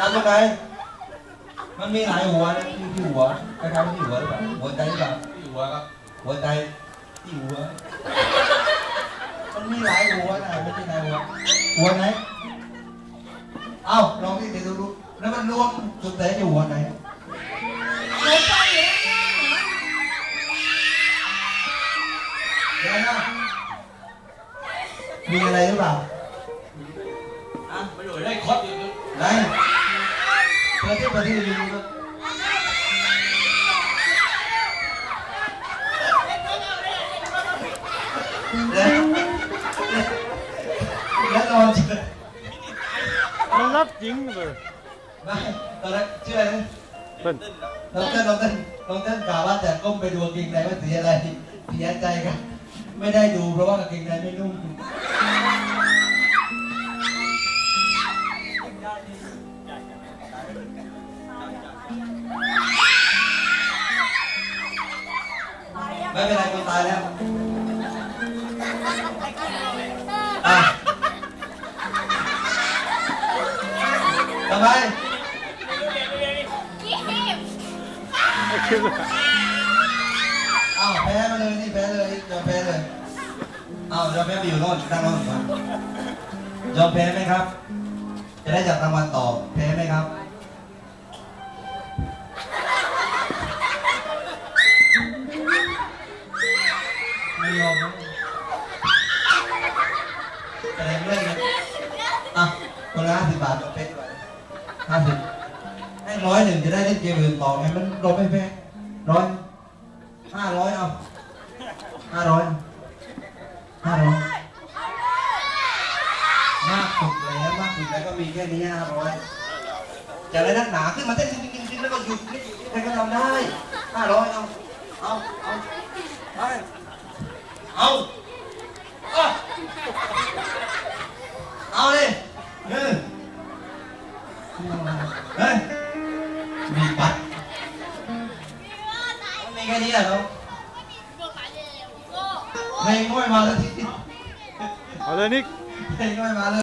จำตรงไหน มันมีหลายหัวนะที่ที่หัวคล้ายๆที่หัวหรือเปล่าหัวใจหรือเปล่าที่หัวครับหัวใจที่หัว มันมีหลายหัวนะไม่ใช่หลายหัว หัวไหน เอ้าลองดิเดี๋ยวดูดูแล้วมันรวมสุดแต่จะหัวไหนหนูไปอยู่แล้วเนี่ยเดี๋ยวนะมีอะไรหรือเปล่าอะมาอยู่ได้คดอยู่ไหน เปิดที่เปิดที่ดูดูแล้วแล้วนอนเฉยมันรับจริงเลยไม่ตอนแรกชื่ออะไรนะเป็นน้องเต้นน้องเต้นน้องเต้นกล่าวว่าจะก้มไปดูกางเกงในว่าสีอะไรเสียใจครับ ไม่ได้ดูเพราะว่ากางเกงในไม่นุ่ม ไม่เป็นไรกูตายแล้วอะทำไมไม่คิดว่าอ้าวแพ้มาเลยนี่แพ้เลยยอมแพ้เลยอ้าวยอมแพ้ไปอยู่โน่นนั่งโน่นก่อนยอมแพ้ไหมครับ จะได้จับรางวัลต่อแพ้ไหมครับ ม่ยอมนะแสดงเรื่องนี้อะคนละห้าสิบบาทยอมแพ้ดีกว่าห้าสิบให้ร้อยหนึ่งจะได้เล่นเกมอื่นต่อไงมันเราไม่แพ้ร้อยห้าร้อยเอาห้าร้อยห้าร้อยมากสุดแล้วมากสุดแล้วก็มีแค่นี้ห้าร้อยจะอะไรนักหนาขึ้นมาเต้นจริงๆแล้วก็หยุดนี่ใครก็ทำได้ห้าร้อยเอาเอาเอาไป เอาเอาเอาเลยเออเฮ้ยมีปัดมันมีแค่นี้เหรอเพลงก็ไม่มาแล้วทีเอาเลยนิกเพลงก็ไม่มาเลย